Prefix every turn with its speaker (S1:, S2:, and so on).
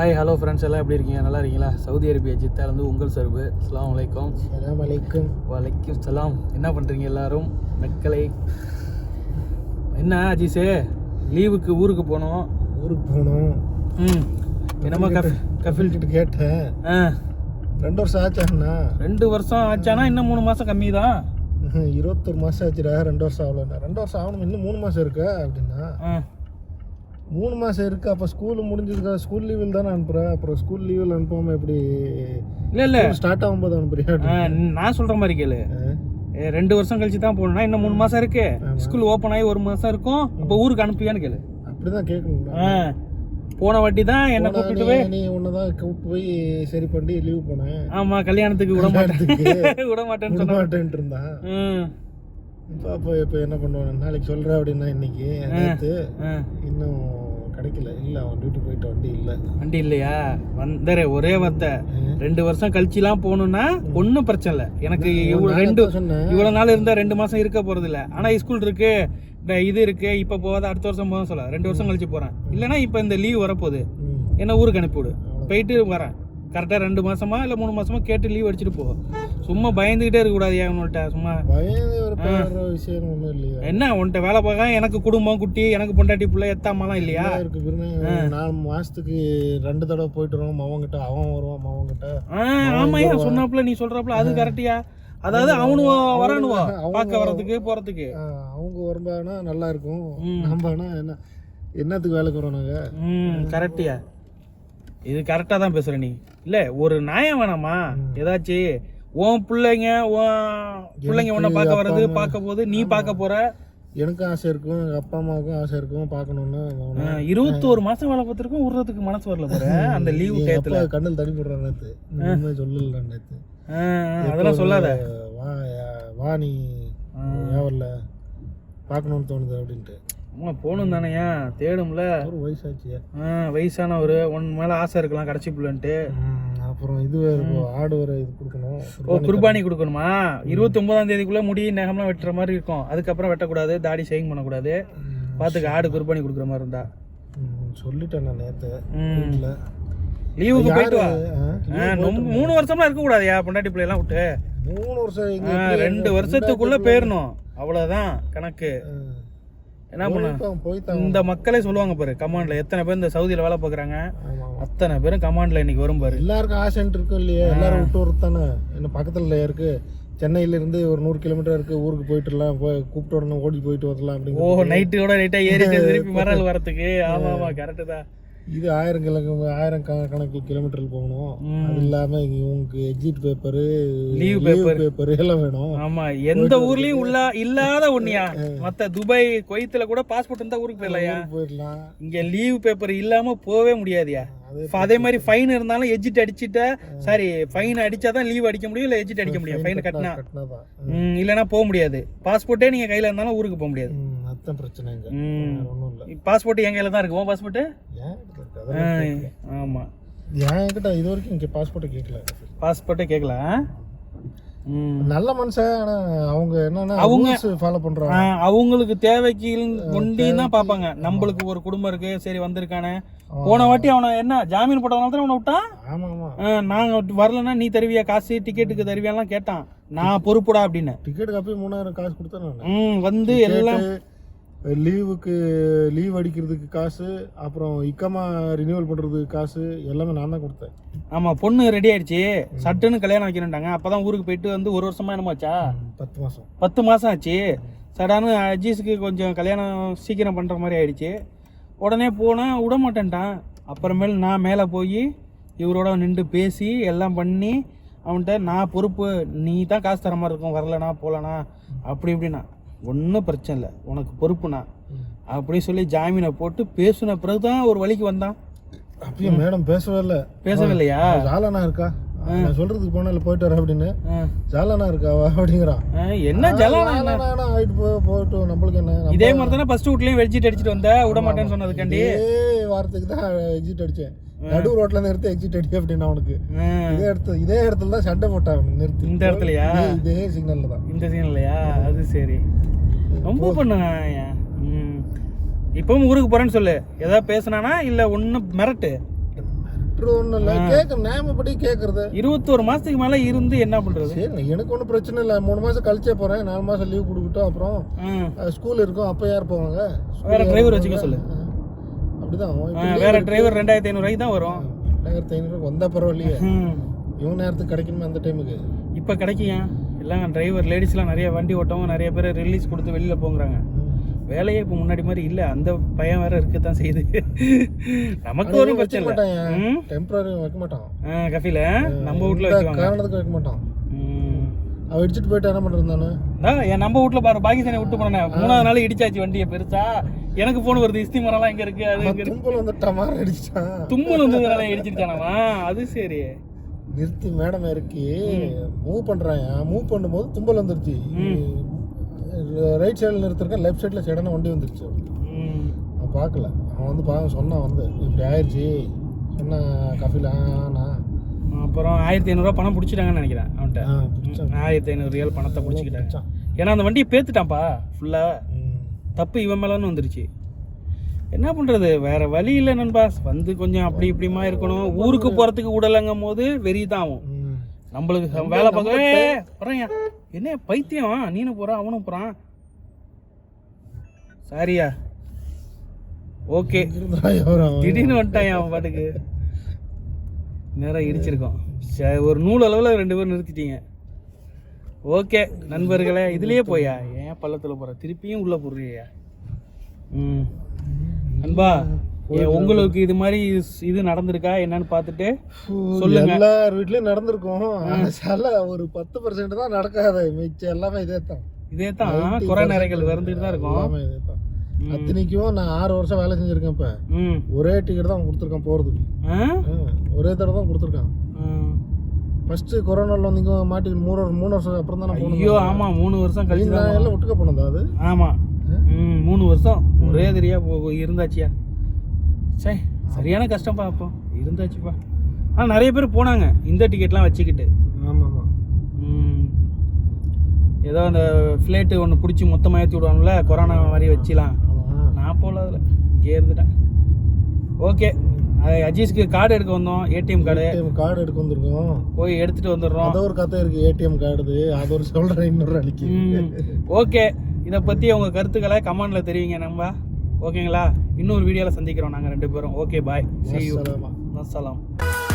S1: hi hello friends எல்லாம் எப்படி இருக்கீங்க நல்லா இருக்கீங்களா சவுதி அரேபியா ஜித்தாலேருந்து வந்து உங்கள் சர்வு அஸ்லாம் வலைக்கம் சலாம் வலைக்கம் சலாம் என்ன பண்ணுறீங்க எல்லாரும் நக்கலை என்ன அஜிஸே லீவுக்கு ஊருக்கு போனோம்
S2: ஊருக்கு போனோம்
S1: ம் என்னமோ கஃப் கஃபில் கிட்ட கேட்டேன் ஆ
S2: ரெண்டு வருஷம் ஆச்சாண்ணா
S1: ரெண்டு வருஷம் ஆச்சானா இன்னும் மூணு மாதம் கம்மி தான்
S2: இருபத்தொரு மாதம் ஆச்சுடா ரெண்டு வருஷம் ஆகலண்ணா ரெண்டு வருஷம் ஆகணும் இன்னும் மூணு மாதம் இருக்கு அப்படின்னா மூணு மாதம் இருக்குது அப்போ ஸ்கூல் முடிஞ்சிருக்கா ஸ்கூல் லீவில் தானே அனுப்புகிறேன் அப்புறம் ஸ்கூல் லீவில் அனுப்பாமல் எப்படி இல்லை இல்லை ஸ்டார்ட் ஆகும்போது அனுப்புறியா
S1: நான் சொல்கிற மாதிரி கேளு ரெண்டு வருஷம் கழிச்சு தான் போகணும்னா இன்னும் மூணு மாதம் இருக்கு ஸ்கூல் ஓப்பன் ஆகி ஒரு மாதம் இருக்கும் அப்போ ஊருக்கு அனுப்புவியான்னு கேளு அப்படி தான் கேட்கணும் போன வாட்டி தான்
S2: என்ன கூப்பிட்டு போய் நீ ஒன்று தான் கூப்பிட்டு போய் சரி பண்ணி லீவ் போனேன்
S1: ஆமாம் கல்யாணத்துக்கு விட மாட்டேன் விட மாட்டேன்னு
S2: சொன்ன மாட்டேன்ட்டு இருந்தான் பாப்பா இப்போ என்ன பண்ணுவான் நாளைக்கு சொல்கிறேன் அப்படின்னா இன்னைக்கு நேற்று இன்னும் கிடைக்கல இல்லை அவன் டியூட்டி போயிட்டு வண்டி இல்லை
S1: வண்டி இல்லையா வந்தரே ஒரே வந்த ரெண்டு வருஷம் கழிச்சுலாம் போகணும்னா ஒன்றும் பிரச்சனை இல்லை எனக்கு இவ்வளோ ரெண்டு இவ்வளோ நாள் இருந்தால் ரெண்டு மாதம் இருக்க போகிறது இல்லை ஆனால் ஸ்கூல் இருக்கு இது இருக்கு இப்போ போகாத அடுத்த வருஷம் போதும் சொல்ல ரெண்டு வருஷம் கழிச்சு போகிறேன் இல்லைனா இப்போ இந்த லீவ் வரப்போகுது என்ன ஊருக்கு அனுப்பிவிடு போயிட்டு வரேன் கரெக்டாக ரெண்டு மாதமா இல்லை மூணு மாதமா கேட்டு லீவ் அடிச்சுட்டு போ சும்மா பயந்துகிட்டே இருக்கக்கூடாது உன்கிட்ட சும்மா
S2: பயந்து விஷயம் ஒன்றும் இல்லையா
S1: என்ன உன்கிட்ட வேலை பார்க்க எனக்கு குடும்பம் குட்டி எனக்கு பொண்டாட்டி பிள்ளை எத்தாமலாம் இல்லையா இருக்கு
S2: நான் மாசத்துக்கு ரெண்டு தடவை போயிட்டு அவன் கிட்ட அவன் வருவான்
S1: ஆமா ஆமாயா சொன்னாப்புல நீ சொல்றாப்ல அது கரெக்டியா அதாவது அவனு வரானுவான் பார்க்க வரதுக்கு போறதுக்கு
S2: அவங்க வரும்பானா நல்லா இருக்கும் நம்ம என்ன என்னத்துக்கு வேலை வரோம் நாங்க
S1: ம் கரெக்டியா இது கரெக்டாக தான் பேசுற நீ இல்லை ஒரு நியாயம் வேணாமா ஏதாச்சும் உன் பிள்ளைங்க உன் பிள்ளைங்க உன்ன பார்க்க வர்றது பார்க்க போது நீ பார்க்க போற
S2: எனக்கும் ஆசை இருக்கும் எங்கள் அப்பா அம்மாவுக்கும் ஆசை இருக்கும் பார்க்கணும்னு
S1: இருபத்தோரு மாதம் வேலை பார்த்துருக்கும் விடுறதுக்கு மனசு வரல பாரு அந்த லீவு டேத்துல
S2: கண்ணில் தடி போடுறேன் நேற்று இன்னுமே சொல்லல நேற்று அதெல்லாம் சொல்லாத வா வா நீ வரல பார்க்கணும்னு தோணுது அப்படின்ட்டு
S1: ஆமாம் போகணும் தானேயா தேடும்ல ஒரு வயசாச்சு ஆ வயசானவர் ஒன் மேலே ஆசை இருக்கலாம் கடைசி பிள்ளைன்ட்டு
S2: அப்புறம் இது இருக்கும் ஆடு வர இது கொடுக்கணும்
S1: ஓ குர்பானி கொடுக்கணுமா இருபத்தி ஒன்பதாம் தேதிக்குள்ள முடி நகம்லாம் வெட்டுற மாதிரி இருக்கும் அதுக்கப்புறம் வெட்டக்கூடாது தாடி ஷேவிங் பண்ணக்கூடாது பார்த்துக்க ஆடு குர்பானி கொடுக்குற மாதிரி இருந்தா
S2: சொல்லிட்டேன் நான் நேற்று
S1: லீவுக்கு போயிட்டு வா மூணு வருஷமா இருக்க கூடாதுயா பொண்டாட்டி பிள்ளை எல்லாம் விட்டு
S2: மூணு வருஷம்
S1: ரெண்டு வருஷத்துக்குள்ள போயிடணும் அவ்வளவுதான் கணக்கு என்ன பண்ண இந்த மக்களே சொல்லுவாங்க பாரு கமாண்ட்ல எத்தனை பேர் இந்த சவுதியில வேலை பாக்குறாங்க அத்தனை பேரும் கமாண்ட்ல இன்னைக்கு வரும் பாரு
S2: எல்லாருக்கும் ஆசன்ட் இருக்கும் இல்லையா எல்லாரும் விட்டு ஒருத்தானே என்ன பக்கத்துல இருக்கு சென்னையில இருந்து ஒரு நூறு கிலோமீட்டர் இருக்கு ஊருக்கு போயிட்டுலாம் கூப்பிட்டு உடனே ஓடி போயிட்டு வரலாம் அப்படின்னு
S1: ஓ நைட்டோட நைட்டா ஏறி திருப்பி மறால் வரத்துக்கு ஆமா ஆமா கரெக்டு தான்
S2: இது ஆயிரம் கிழக்க ஆயிரம் கணக்கில் கிலோமீட்டர் போகணும் அது இல்லாம உங்களுக்கு exit paper
S1: leave paper paper எல்லாம் வேணும் ஆமா எந்த ஊர்லயும் உள்ள இல்லாத ஒண்ணியா மத்த துபாய் கொய்த்துல கூட பாஸ்போர்ட் இருந்தா ஊருக்கு போயிடலாம் போயிடலாம் இங்க லீவ் பேப்பர் இல்லாம போவே முடியாதுயா அதே மாதிரி ஃபைன் இருந்தாலும் எஜிட் அடிச்சுட்டா சாரி ஃபைன் அடிச்சாதான் லீவ் அடிக்க முடியும் இல்ல எஜிட் அடிக்க முடியும் ஃபைன் கட்டினா இல்லைன்னா போக முடியாது பாஸ்போர்ட்டே நீங்க கையில இருந்தாலும் ஊருக்கு போக முடியாது
S2: அதுதான் பிரச்சனைங்க
S1: ஒன்றும் இல்லை பாஸ்போர்ட் என் கையில் தான் இருக்குமா பாஸ்போர்ட்டு ஏன் ஆமாம்
S2: என்கிட்ட இது வரைக்கும் இங்கே பாஸ்போர்ட்டை கேட்கல
S1: பாஸ்போர்ட்டே கேட்கல
S2: நல்ல மனுஷன் ஆனால் அவங்க என்னன்னா அவங்க ஃபாலோ பண்றாங்க
S1: அவங்களுக்கு தேவைக்கு ஒண்டி தான் பார்ப்பாங்க நம்மளுக்கு ஒரு குடும்பம் இருக்கு சரி வந்திருக்கானே போன வாட்டி அவனை என்ன ஜாமீன் போட்டதுனால தான் அவனை விட்டான் ஆமா ஆமா நாங்க வரலன்னா நீ தருவியா காசு டிக்கெட்டுக்கு தருவியாலாம் கேட்டான் நான் பொறுப்புடா அப்படின்னு
S2: டிக்கெட்டுக்கு அப்பயே மூணாயிரம் காசு கொடுத்தேன் ம் வந்து எல்லாம் லீவுக்கு லீவ் அடிக்கிறதுக்கு காசு அப்புறம் இக்கமா ரினியூவல் பண்ணுறதுக்கு காசு எல்லாமே நான் தான் கொடுத்தேன்
S1: ஆமாம் பொண்ணு ரெடி ஆயிடுச்சு சட்டுன்னு கல்யாணம் வைக்கணும்ட்டாங்க அப்போ தான் ஊருக்கு போயிட்டு வந்து ஒரு வருஷமா என்னமாச்சா பத்து மாதம் பத்து மாதம் ஆச்சு சடானு அஜீஸுக்கு கொஞ்சம் கல்யாணம் சீக்கிரம் பண்ணுற மாதிரி ஆயிடுச்சு உடனே போனால் விட மாட்டேன்ட்டான் அப்புறமேல் நான் மேலே போய் இவரோட நின்று பேசி எல்லாம் பண்ணி அவன்கிட்ட நான் பொறுப்பு நீ தான் காசு தர மாதிரி இருக்கும் வரலனா போகலனா அப்படி இப்படின்னா ஒன்றும் பிரச்சனை இல்லை உனக்கு பொறுப்புனா அப்படின்னு சொல்லி ஜாமீனை போட்டு பேசின பிறகு தான் ஒரு வழிக்கு வந்தான்
S2: அப்படியே மேடம் பேசவே இல்லை பேசவே இல்லையா ஜாலனா இருக்கா நான் சொல்றதுக்கு போனால போயிட்டு வர அப்படின்னு ஜாலனா இருக்கா அப்படிங்கிறான் என்ன ஜாலனா ஆயிட்டு போ போட்டு நம்மளுக்கு என்ன
S1: இதே மாதிரி தானே ஃபர்ஸ்ட் வீட்லயும் வெஜிட் அடிச்சிட்டு வந்த விட மாட்டேன்னு சொன்னதுக்காண்டி
S2: வாரத்துக்கு தான் எக்ஸிட் அடிச்சேன் நடு ரோட்ல நிறுத்தி எக்ஸிட் அடி அப்படின்னு அவனுக்கு இதே இடத்துல இதே இடத்துல தான் சண்டை போட்டான் நிறுத்தி இந்த இடத்துலயா இதே சிக்னல்ல தான்
S1: இந்த சிக்னல்லையா அது சரி ரொம்ப பண்ண இப்பவும் ஊருக்கு போறேன்னு சொல்லு ஏதாவது பேசினானா இல்ல ஒன்னும் மிரட்டு இருபத்தோரு மாசத்துக்கு மேல இருந்து என்ன பண்றது
S2: எனக்கு ஒன்றும் பிரச்சனை இல்லை மூணு மாசம் கழிச்சே போறேன் நாலு மாசம் லீவ் கொடுக்கட்டும் அப்புறம் ஸ்கூல் இருக்கும் அப்ப யார் போவாங்க
S1: வேற டிரைவர் வச்சுக்க சொல்லு
S2: அப்படிதான்
S1: வேற டிரைவர் ரெண்டாயிரத்தி ஐநூறுவாய்க்கு தான் வரும்
S2: ரெண்டாயிரத்தி ஐநூறுவாய்க்கு வந்தா பரவாயில்லையே இவன் நேரத்துக்கு கிடைக்குமே அந்த டைமுக்கு
S1: இப்போ கிடைக்கியா இல்லைங்க டிரைவர் லேடிஸ்லாம் நிறைய வண்டி ஓட்டவும் நிறைய பேர் ரிலீஸ் கொடுத்து வெளியில் போங்கிறாங்க வேலையே இப்போ முன்னாடி மாதிரி இல்லை அந்த பையன் வேற இருக்க தான் செய்யுது நமக்கு ஒரு பிரச்சனை இல்லை
S2: டெம்பரரி வைக்க மாட்டான்
S1: கஃபில நம்ம வீட்டில் வைக்குவாங்க
S2: காரணத்துக்கு வைக்க மாட்டான் அவன் இடிச்சிட்டு போயிட்டு என்ன பண்ணுறது
S1: நானு என் நம்ம வீட்டில் பாரு பாகிஸ்தானை விட்டு போனேன் மூணாவது நாள் இடிச்சாச்சு வண்டியை பெருசா எனக்கு ஃபோன் வருது இஸ்தி மரம்லாம் எங்கே இருக்குது அது
S2: தும்மல் வந்து டமார் அடிச்சிட்டான்
S1: தும்மல் வந்ததுனால இடிச்சிருச்சானவன் அது சரி
S2: நிறுத்தி மேடம் இறக்கி மூவ் பண்ணுறாங்க மூவ் பண்ணும்போது தும்பல் வந்துருச்சு ரைட் சைடில் நிறுத்திருக்கேன் லெஃப்ட் சைடில் சடனாக வண்டி வந்துருச்சு நான் பார்க்கல அவன் வந்து பா சொன்னான் வந்து இப்படி ஆயிடுச்சு சொன்னான் கஃபில்
S1: அப்புறம் ஆயிரத்தி ஐநூறுரூவா பணம் பிடிச்சிட்டாங்கன்னு நினைக்கிறேன் அவன்கிட்ட ஆயிரத்தி ஐநூறு ரியல் பணத்தை பிடிச்சிக்கிட்டேன் ஏன்னா அந்த வண்டியை பேத்துட்டான்ப்பா ஃபுல்லாக தப்பு இவன் மேலான்னு வந்துருச்சு என்ன பண்ணுறது வேறு வழி இல்லை நண்பா வந்து கொஞ்சம் அப்படி இப்படிமா இருக்கணும் ஊருக்கு போகிறதுக்கு உடலங்கும் போது வெறி தான் ஆகும் நம்மளுக்கு வேலை பார்க்க போகிறேன் என்ன பைத்தியம் நீனும் போகிறான் அவனும் போகிறான் சாரியா ஓகே திடீர்னு வந்துட்டான் அவன் பாட்டுக்கு நேராக இடிச்சிருக்கோம் சரி ஒரு நூல் அளவில் ரெண்டு பேரும் நிறுத்திட்டீங்க ஓகே நண்பர்களே இதுலேயே போயா ஏன் பள்ளத்தில் போகிற திருப்பியும் உள்ளே போடுறியா ம் அன்பா உங்களுக்கு இது மாதிரி இது நடந்திருக்கா என்னன்னு பார்த்துட்டு
S2: சொல்லுங்க எல்லார் வீட்லயும் நடந்திருக்கும் சில ஒரு பத்து பர்சன்ட் தான் நடக்காது மிச்சம் எல்லாமே இதே தான்
S1: இதே தான் குறை நிறைகள் வந்துட்டு தான் இருக்கும் எல்லாமே இதே தான்
S2: அத்தனைக்கும் நான் ஆறு வருஷம் வேலை செஞ்சிருக்கேன் இப்போ ஒரே டிக்கெட் தான் கொடுத்துருக்கேன்
S1: போகிறதுக்கு
S2: ஒரே தடவை தான் கொடுத்துருக்கேன் ஃபர்ஸ்ட் கொரோனாவில் வந்து இங்கே மாட்டி மூணு மூணு வருஷம் அப்புறம் தான்
S1: ஐயோ ஆமாம் மூணு வருஷம்
S2: கழிச்சு தான் எல்லாம் விட்டுக்க போனதா அது
S1: ஆமாம் மூணு வருஷம் ஒரே தெரியா போ இருந்தாச்சியா சே சரியான கஷ்டம்ப்பா அப்போ இருந்தாச்சுப்பா ஆனால் நிறைய பேர் போனாங்க இந்த டிக்கெட்லாம் வச்சுக்கிட்டு ஆமாம் ஆமாம் ஏதோ அந்த ஃப்ளைட்டு ஒன்று பிடிச்சி மொத்தமாக ஏற்றி விடுவாங்கள கொரோனா மாதிரி வச்சுலாம் நான் போகல அதில் இங்கே இருந்துட்டேன் ஓகே அஜீஸ்க்கு கார்டு எடுக்க வந்தோம் ஏடிஎம் கார்டு ஏடிஎம்
S2: கார்டு எடுக்க வந்திருக்கோம்
S1: போய் எடுத்துட்டு வந்துடுறோம் அது
S2: ஒரு கதை இருக்கு ஏடிஎம் கார்டு அது ஒரு சொல்கிறேன் இன்னொரு அன்னைக்கு
S1: ஓகே இதை பற்றி உங்கள் கருத்துக்களை கமெண்டில் தெரிவிங்க நம்ம ஓகேங்களா இன்னொரு வீடியோவில் சந்திக்கிறோம் நாங்கள் ரெண்டு பேரும் ஓகே பாய் சலாம்